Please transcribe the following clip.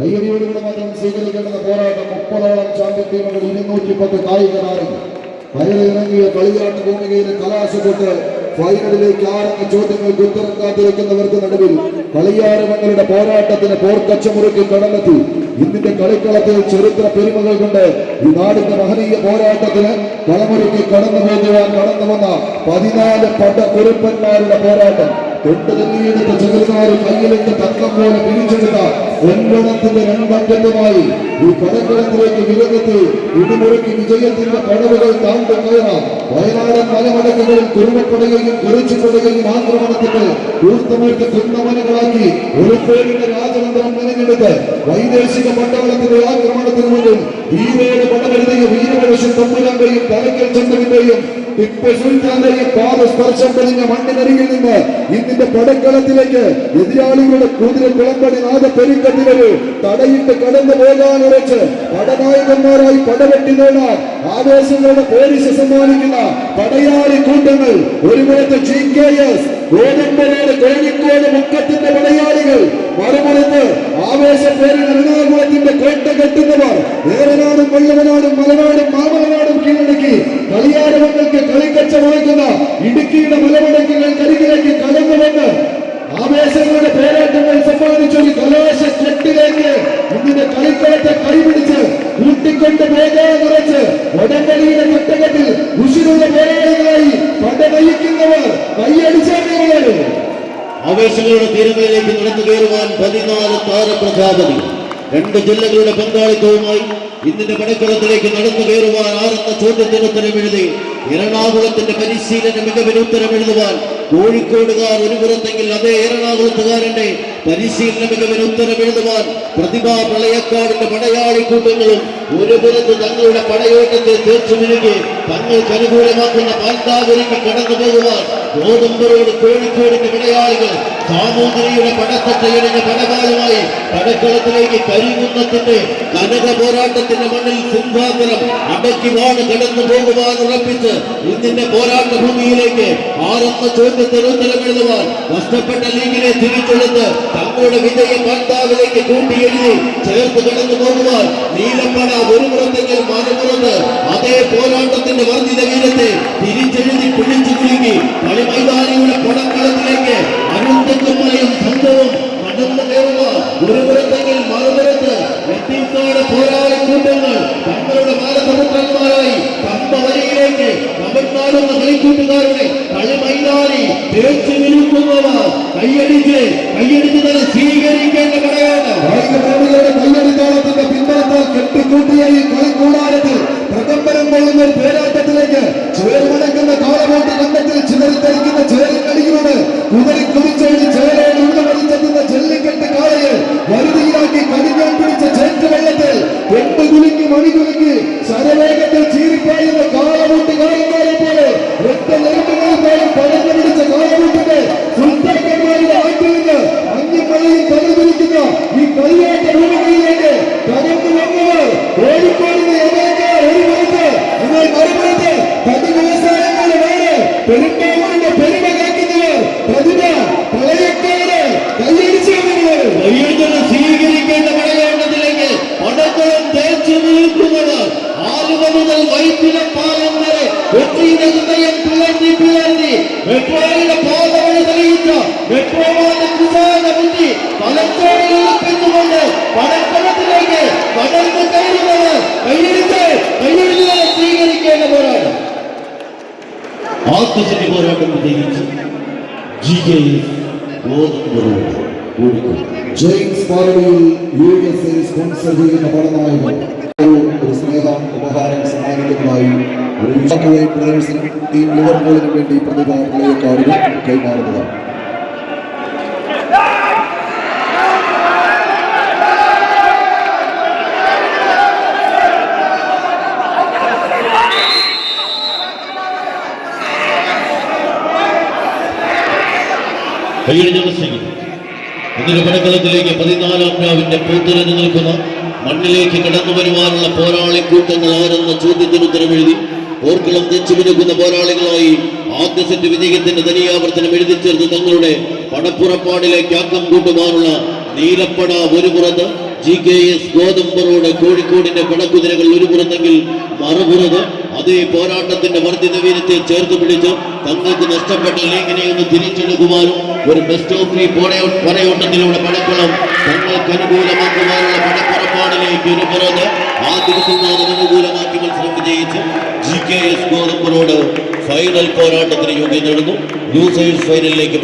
കയ്യടിയോടുകൂടെ മാത്രം സ്വീകരിക്കേണ്ടുന്ന പോരാട്ടം മുപ്പതോളം ചാമ്പ്യൻ ടീമുകൾ ഇരുന്നൂറ്റി പത്ത് കായിക താരങ്ങൾ വയലിറങ്ങിയ കളിയാട്ട് ഭൂമികയിലെ കലാശപ്പെട്ട് ഫൈനലിലേക്ക് ആരെന്ന ചോദ്യങ്ങൾക്ക് ഉത്തരം കാത്തിരിക്കുന്നവർക്ക് നടുവിൽ കളിയാരവങ്ങളുടെ പോരാട്ടത്തിന് പോർക്കച്ചമുറുക്കി കടന്നെത്തി. ഇന്നിന്റെ കളിക്കളത്തിൽ ചരിത്ര പെരുമകൾ കൊണ്ട് ഈ നാടിന്റെ മഹനീയ പോരാട്ടത്തിന് കളമൊരുക്കി കടന്നു പോകുവാൻ കടന്നു വന്ന പതിനാല് പട കുരുപ്പന്മാരുടെ പോരാട്ടം. തൊട്ട് തെളിയെടുത്ത ചെറുതാറ് കയ്യിലിട്ട് തക്കം പോലെ പിരിച്ചെടുത്ത ഒൻപണത്തിന്റെ രണ്ടറ്റത്തുമായി ഈ പടക്കളത്തിലേക്ക് വിരകെത്തി ഇടിമുറുക്കി വിജയത്തിന്റെ കടവുകൾ താണ്ടു കയറാം. വയനാടൻ മലമടക്കുകളിൽ കുറുമപ്പെടുകയും കുറിച്ചുപെടുകയും ആക്രമണത്തിന്റെ കൂർത്തമേറ്റ് കുന്നമനകളാക്കി ഒരു പേരിന്റെ രാജതന്ത്രം മെനഞ്ഞെടുത്ത് വൈദേശിക പട്ടാളത്തിന്റെ ആക്രമണത്തിന് മുന്നിൽ വീരയുടെ പടമെഴുതിയ വീരവശം തമ്പുരാന്റെയും തലക്കൽ ചന്ദ്രന്റെയും ടിപ്പു സുൽത്താന്റെയും പാദസ്പർശം പതിഞ്ഞ മണ്ണിനരികിൽ നിന്ന് ഇന്നിന്റെ പടക്കളത്തിലേക്ക് എതിരാളികളുടെ കുതിര കുളമ്പടി നാദ പെരുക്കത്തിലൊരു തടയിട്ട് കടന്നു പോകാൻ ഉറച്ച് പടനായകന്മാരായി പടവെട്ടി നേടാൻ ആവേശങ്ങളുടെ പോലീസ് സമ്മാനിക്കുന്ന പടയാളി കൂട്ടങ്ങൾ ഒരു പുറത്ത് G K S Gothambanad Kozhikode മുക്കത്തിന്റെ പടയാളികൾ മറുപുറത്ത് ആവേശപ്പേരിൽ എറണാകുളത്തിന്റെ കോട്ട കെട്ടുന്നവർ ഏറനാടും വെള്ളവനാടും മലനാടും മാമലനാടും കീഴടക്കി കളിയാരവങ്ങൾക്ക് കളിക്കച്ച മുഴക്കുന്ന ഇടുക്കിയുടെ മലമടക്കുകൾ കരികിലേക്ക് കടന്നു വന്ന് ആവേശങ്ങളുടെ പോരാട്ടങ്ങൾ സമ്മാനിച്ചൊരു കലാശ കെട്ടിലേക്ക് ഇതിന്റെ കളിക്കളത്തെ കൈപിടിച്ച് കൂട്ടിക്കൊണ്ട് മേഖല നിറച്ച് വടംവലിയുടെ കട്ടകത്തിൽ ഉശിരുള്ള പോരാളികളായി പട നയിക്കുന്നവർ കൈയടിച്ചേക്കുന്നവർ ആവേശങ്ങളുടെ തീരങ്ങളിലേക്ക് നടന്നു കയറുവാൻ പതിനാല് താരപ്രജാപതി. രണ്ട് ജില്ലകളുടെ പങ്കാളിത്തവുമായി ഇന്നിന്റെ പടക്കളത്തിലേക്ക് നടന്നു കയറുവാൻ ആരെന്ന ചോദ്യത്തിന് ഉത്തരം എഴുതി എറണാകുളത്തിന്റെ പരിശീലന മികവിന് ഉത്തരം എഴുതുവാൻ കോഴിക്കോടുകാർ ഒരു പുറത്തെങ്കിൽ അതേ എറണാകുളത്തുകാരന്റെ പരിശീലന മികവിന് പ്രതിഭാ പ്രളയക്കാടിന്റെ പടയാളി കൂട്ടങ്ങളും ഒരു പുറത്ത് തങ്ങളുടെ പടയോട്ടത്തെ തീർച്ചു മിനുകി തങ്ങൾക്ക് അനുകൂലമാക്കുന്ന പാൽത്താവരിക്ക് കടന്നു പോകുവാൻ ഗോതമ്പരോട് കോഴിക്കോടിന്റെ പടയാളികൾ സാമൂതിരിയുടെ പടത്തട്ടയിടിഞ്ഞ പടകാലുമായി പടക്കളത്തിലേക്ക് കരികുന്നത്തിന്റെ കനക പോരാട്ടത്തിന്റെ മണ്ണിൽ സിംഹാന്തരം അടക്കിവാണ് കടന്നു പോകുവാൻ ഉറപ്പിച്ച് ഇന്നിന്റെ പോരാട്ട ഭൂമിയിലേക്ക് ആരെന്ന ചോദ്യത്തിന് ഉത്തരം എഴുതുവാൻ നഷ്ടപ്പെട്ട ലീഗിനെ തിരിച്ചെടുത്ത് തങ്ങളുടെ വിജയ പാട്ടാവിലേക്ക് കൂട്ടിയെഴുതി ചേർത്ത് കടന്നു പോകുവാൻ നീലപ്പട ഒരു പുറത്തെങ്കിൽ മറുപുറത്ത് അതേ പോരാട്ടത്തിന്റെ വർദ്ധിത വീരത്തെ തിരിച്ചെഴുതി പിടിച്ചു കുലുക്കി കളിമൈതാനിയുടെ പടക്കളത്തിലേക്ക് അനന്തക്കുമ്മയും ബന്ധവും കടന്നു കയറുക ഒരു പുറത്തെങ്കിൽ മറുപുറത്ത് വെട്ടിക്കാട് പോരാളി കൂട്ടങ്ങൾ തങ്ങളുടെ ഭാരതപുത്രന്മാരായി പമ്പ വരിയിലേക്ക് തമിഴ്നാടുന്ന കളിക്കൂട്ടുകാരുടെ കളിമൈതാനി തേച്ചു നിൽക്കുന്നവർ കൈയടിച്ച് കൈയടിച്ച് തന്നെ സ്വീകരിക്കേണ്ട കടയാണ്. കയ്യടിത്താളത്തിന്റെ പിൻബലത്താൽ കെട്ടിക്കൂട്ടിയ ഈ കളിക്കൂടാരത്തിൽ പ്രകമ്പനം കൊള്ളുന്ന ഒരു പേരാട്ടത്തിലേക്ക് ചേർമടക്കുന്ന വെற்றிയുടെ ഹൃദയം പിളർത്തി പിളർത്തി മെട്രോയുടെ പാത വഴി തെളിയിച്ച. മെട്രോയുടെ കുസാന ബുദ്ധി തലച്ചോറിൽ ഉറപ്പിച്ചുകൊണ്ട് പടക്കളത്തിലേക്ക് കടന്നു കയറുന്നവർ കൈയടിച്ച് കൈയടിച്ച് സ്വീകരിക്കേണ്ട പോരാട്ടം. ആത്മശക്തി പോരാട്ടം വിജയിച്ചു ജി കെ ജെയിംസ് പാലടിയിൽ യു എസ് എ സ്പോൺസർ ചെയ്യുന്ന പഠനമായി ഒരു സ്നേഹം ഉപഹാരം സമ്മാനിക്കുന്നതായി വിഷയങ്ങളെ ടീം വേണ്ടി പ്രതിഭ പ്ലേയക്കാരുകൾ കൈമാറുന്നതാണ് കൈയടിഞ്ഞ സ്വീകരിക്കും ഇതിന്റെ പടക്കളത്തിലേക്ക് പതിനാലാം രാവിന്റെ പൂത്തുലഞ്ഞു നിൽക്കുന്ന മണ്ണിലേക്ക് കടന്നു വരുവാനുള്ള പോരാളി കൂട്ടങ്ങൾ ആരെന്ന ചോദ്യത്തിന് ഉത്തരം ഓർക്കളം തെച്ചു പോരാളികളായി ആദ്യ സെറ്റ് വിജയത്തിന്റെ ധനിയാവർത്തനം എഴുതി ചേർത്ത് തങ്ങളുടെ പടപ്പുറപ്പാടിലേക്ക് ആക്കം കൂട്ടുവാനുള്ള നീലപ്പട ഒരു പുറത്ത് ജി കെ എസ് ഗോതമ്പറോട് കോഴിക്കോടിന്റെ പടക്കുതിരകൾ ഒരു പുറത്തെങ്കിൽ മറുപുറത്ത് അതേ പോരാട്ടത്തിന്റെ വർദ്ധിത വീരത്തെ ചേർത്ത് പിടിച്ച് തങ്ങൾക്ക് നഷ്ടപ്പെട്ട ലീഗിനെ ഒന്ന് തിരിച്ചെടുക്കുവാനും ഒരു ബെസ്റ്റ് ഓഫ് ത്രീ പടയോട്ടത്തിലൂടെ പടക്കുളം തങ്ങൾക്ക് അനുകൂലമാക്കുവാനുള്ള പടപ്പുറപ്പാടിലേക്ക് ഒരു പുറത്ത് ആ ദിവസം അനുകൂലമാക്കി മത്സരം വിജയിച്ച് ജി കെ എസ് ഗോതമ്പറോട് ഫൈനൽ പോരാട്ടത്തിന് യോഗ്യത നേടുന്നു. ലൂസേഴ്സ് ഫൈനലിലേക്ക്